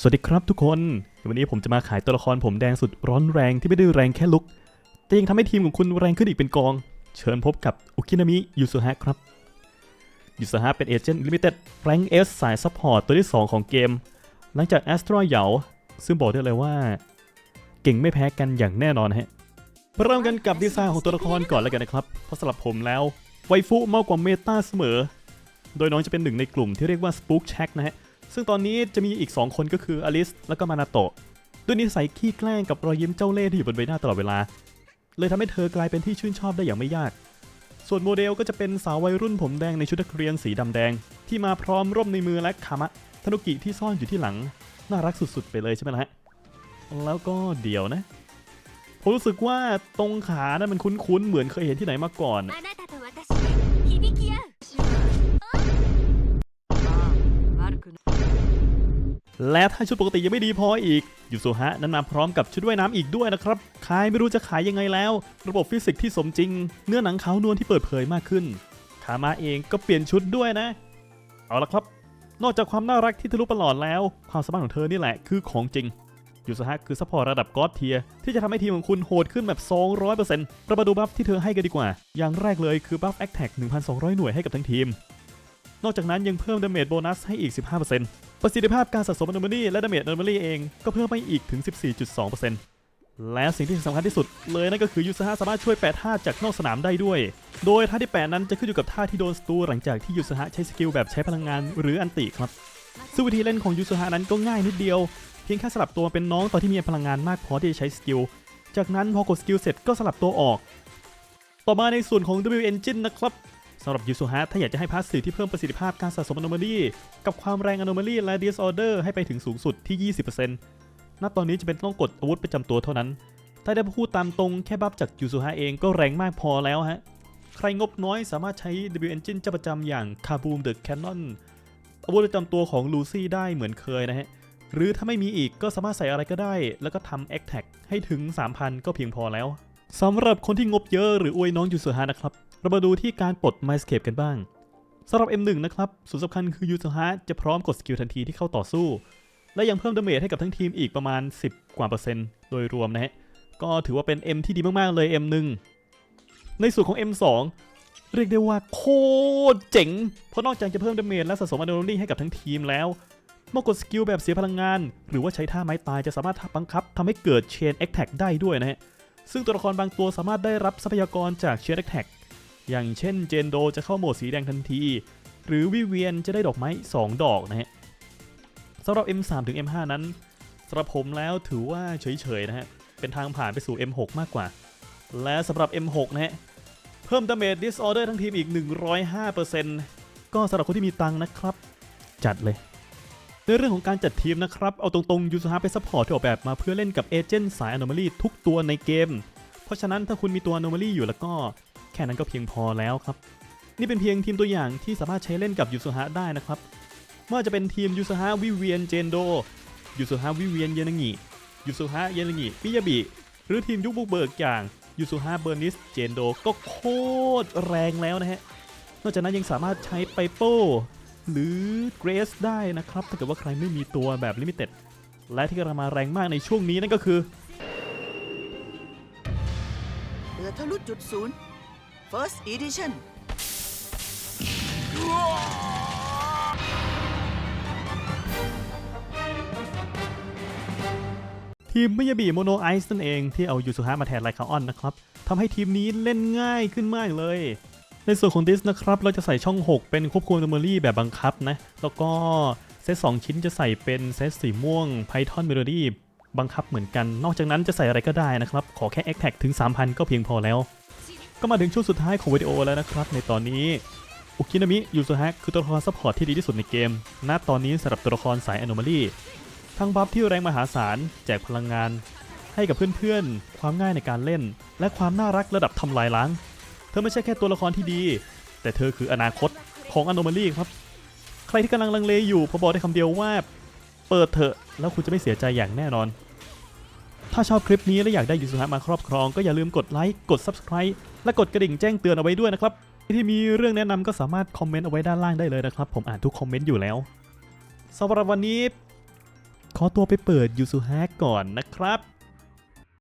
สวัสดีครับทุกคน วันนี้ผมจะมาขายตัวละครผมแดงสุดร้อนแรงที่ไม่ได้แรงแค่ลุก แต่ยังทำให้ทีมของคุณแรงขึ้นอีกเป็นกอง เชิญพบกับอุคินามิยูสุฮะครับยูสุฮะเป็นเอเจนต์ลิมิเต็ดแรงเอสสายซัพพอร์ตตัวที่ 2 ของเกม หลังจากแอสตรอยเหยาซึ่งบอกได้เลยว่า เก่งไม่แพ้กันอย่างแน่นอนฮะเริ่มกันกับดีไซน์ของตัวละครก่อนแล้วกันนะครับเพราะสำหรับผมแล้วไวฟุมากกว่าเมตาเสมอ โดยน้องจะเป็นหนึ่งในกลุ่มที่เรียกว่า Spook Check นะฮะ ซึ่งตอนนี้จะมีอีก 2 คนก็คืออลิสและก็มานาโตะด้วยนิสัยขี้แกล้งกับรอยยิ้มเจ้าเล่ห์ที่อยู่บนใบหน้าตลอดเวลา เลยทำให้เธอกลายเป็นที่ชื่นชอบได้อย่างไม่ยาก ส่วนโมเดลก็จะเป็นสาววัยรุ่นผมแดงในชุดนักเรียนสีดำแดง ที่มาพร้อมร่มในมือและคามะธนุกิที่ซ่อนอยู่ที่หลัง น่ารักสุดๆ ไปเลยใช่ไหมล่ะฮะแล้วก็เดี๋ยวนะผมรู้สึกว่าตรงขานั้นมันคุ้นๆ เหมือนเคยเห็นที่ไหนมาก่อน และถ้าชุดปกติยังไม่ดีพออีกยูโซฮะนั้นมาพร้อมกับชุดว่ายน้ำอีกด้วยนะครับขายไม่รู้จะขายยังไงแล้ว ระบบฟิสิกส์ที่สมจริง เนื้อหนังขาวนวลที่เปิดเผยมากขึ้นขามาเองก็เปลี่ยนชุดด้วยนะ เอาละครับ นอกจากความน่ารักที่ทะลุประหลอดแล้ว ความสามารถของเธอนี่แหละคือของจริงยูโซฮะคือซัพพอร์ตระดับกอดเทียที่จะทำให้ทีมของคุณโหดขึ้นแบบ 200%เรามาดูบัฟที่เธอให้กันดีกว่า อย่างแรกเลยคือบัฟแอคแท็ก1,200 หน่วยให้กับทั้งทีม นอกจากนั้นยังเพิ่มดาเมจโบนัสให้อีก 15%ประสิทธิภาพการสะสมอ n o m a l y และดาเมจอ n o m a l y เองก็เพิ่มไปอีกถึง 14.2%และสิ่งที่สำคัญที่สุดเลยนั่นก็คือยูซาฮะสามารถช่วยแปะท่าจากนอกสนามได้ด้วย โดยท่าที่แปะนั้นจะขึ้นอยู่กับท่าที่โดนสตูหลังจากที่ยูซาฮะใช้สกิลแบบใช้พลังงานหรืออันติครับซึ่งวิธีเล่นของยูซาฮะนั้นก็ง่ายนิดเดียวเพียงแค่สลับตัวเป็นน้องตอนที่มีพลังงานมากพอที่จะใช้สกิล จากนั้นพอกดสกิลเสร็จก็สลับตัวออก ต่อมาในส่วนของ W Engine นะครับ สำหรับยูซูฮะถ้าอยากจะให้พาสซีฟที่เพิ่มประสิทธิภาพการสะสม anomaly กับความแรง anomaly และ disorder ให้ไปถึงสูงสุดที่ 20%นับตอนนี้จะเป็นต้องกดอาวุธประจำตัวเท่านั้น ถ้าได้พูดตามตรงแค่บัฟจากยูซูฮะเองก็แรงมากพอแล้วฮะ ใครงบน้อยสามารถใช้ W Engine เจ้าประจำอย่าง Kaboom the Cannon อาวุธประจำตัวของลูซี่ได้เหมือนเคยนะฮะ หรือถ้าไม่มีอีกก็สามารถใส่อะไรก็ได้ แล้วก็ทำ a c t a g ให้ถึง 3,000 ก็เพียงพอแล้ว สำหรับคนที่งบเยอะหรืออวยน้องยูเซูฮะนะครับ เรามาดูที่การปลด Mindscape กันบ้างสำหรับ M1 นะครับส่วนสำคัญคือยูเซูฮะจะพร้อมกดสกิลทันทีที่เข้าต่อสู้ และยังเพิ่มดาเมจให้กับทั้งทีมอีกประมาณ 10 กว่าเปอร์เซ็นต์โดยรวมนะฮะ ก็ถือว่าเป็น M ที่ดีมากๆเลย M1 ในส่วนของ M2 เรียกได้ว่าโคตรเจ๋ง เพราะนอกจากจะเพิ่มดาเมจและสะสมอะดรีนาลีนให้กับทั้งทีมแล้วเมื่อกดสกิลแบบเสียพลังงาน หรือว่าใช้ท่าไม้ตายจะสามารถบังคับทำให้เกิดเชน a อ t a c ได้ด้วยนะฮะ ซึ่งตัวละครบางตัวสามารถได้รับทรัพยากรจากเชน a อ t a c อย่างเช่นเจนโดจะเข้าโหมดสีแดงทันที หรือวิเวียนจะได้ดอกไม้ 2 ดอกนะฮะสำหรับ M3 ถึง M5 นั้นสำหรับผมแล้วถือว่าเฉยๆนะฮะ เป็นทางผ่านไปสู่ M6 มากกว่า และสำหรับ M6 นะฮะ เพิ่มดาเมจ disorder ทั้งทีมอีก 105%ก็สำหรับคนที่มีตังนะครับ จัดเลย ในเรื่องของการจัดทีมนะครับ เอาตรงๆยูซฮาเป็นซัพพอร์ตที่ออกแบบมาเพื่อเล่นกับเอเจนต์สาย Anomaly ทุกตัวในเกม เพราะฉะนั้นถ้าคุณมีตัว Anomaly อยู่แล้วก็แค่นั้นก็เพียงพอแล้วครับ นี่เป็นเพียงทีมตัวอย่างที่สามารถใช้เล่นกับยูซฮาได้นะครับไม่ว่าจะเป็นทีมยูซฮาวิเวียนเจนโดยูซฮาวิเวียนเยนางิยูซฮาเยนางิมิยาบิหรือทีมยุคบุกเบิกอย่างยูซูฮาเบอร์นิสเจนโดก็โคตรแรงแล้วนะฮะนอกจากนั้นยังสามารถใช้ไปโป้ หรือเกรสได้นะครับ ถ้าเกิดว่าใครไม่มีตัวแบบลิมิเต็ด และที่กำลังมาแรงมากในช่วงนี้นั่นก็คือเรือทะลุจุดศูนย์ First Edition ทีมมิยาบิโมโนไอซ์นั่นเองที่เอายูสุฮะมาแทนไลคาออนนะครับทำให้ทีมนี้เล่นง่ายขึ้นมากเลย ในส่วนของดิสนะครับเราจะใส่ช่อง 6 เป็นควบคุมเมมโมรี่แบบบังคับนะ แล้วก็เซต2ชิ้นจะใส่เป็นเซตสีม่วง Python Melody บังคับเหมือนกัน นอกจากนั้นจะใส่อะไรก็ได้นะครับ ขอแค่ a c t a g ถึง 3,000 ก็เพียงพอแล้ว ก็มาถึงช่วงสุดท้ายของวิดีโอแล้วนะครับ ในตอนนี้อุคินามิยูสุฮะคือตัวละครซัพพอร์ตที่ดีที่สุดในเกม ณ ตอนนี้สำหรับตัวละครสาย Anomaly ทั้งบัฟที่แรงมหาศาล แจกพลังงาน ให้กับเพื่อนๆ ความง่ายในการเล่น และความน่ารักระดับทำลายล้าง ธอไม่ใช่แค่ตัวละครที่ดี แต่เธอคืออนาคตของ Anomaly ครับ ใครที่กำลังลังเลอยู่ผมบอกได้คำเดียวว่า เปิดเถอะแล้วคุณจะไม่เสียใจอย่างแน่นอน ถ้าชอบคลิปนี้และอยากได้ยูสุฮะมาครอบครอง ก็อย่าลืมกดไลค์กด Subscribe และกดกระดิ่งแจ้งเตือนเอาไว้ด้วยนะครับที่มีเรื่องแนะนำก็สามารถคอมเมนต์เอาไว้ด้านล่างได้เลยนะครับ ผมอ่านทุกคอมเมนต์อยู่แล้วสำหรับวันนี้ ขอตัวไปเปิดยูซูฮะก่อนนะครับ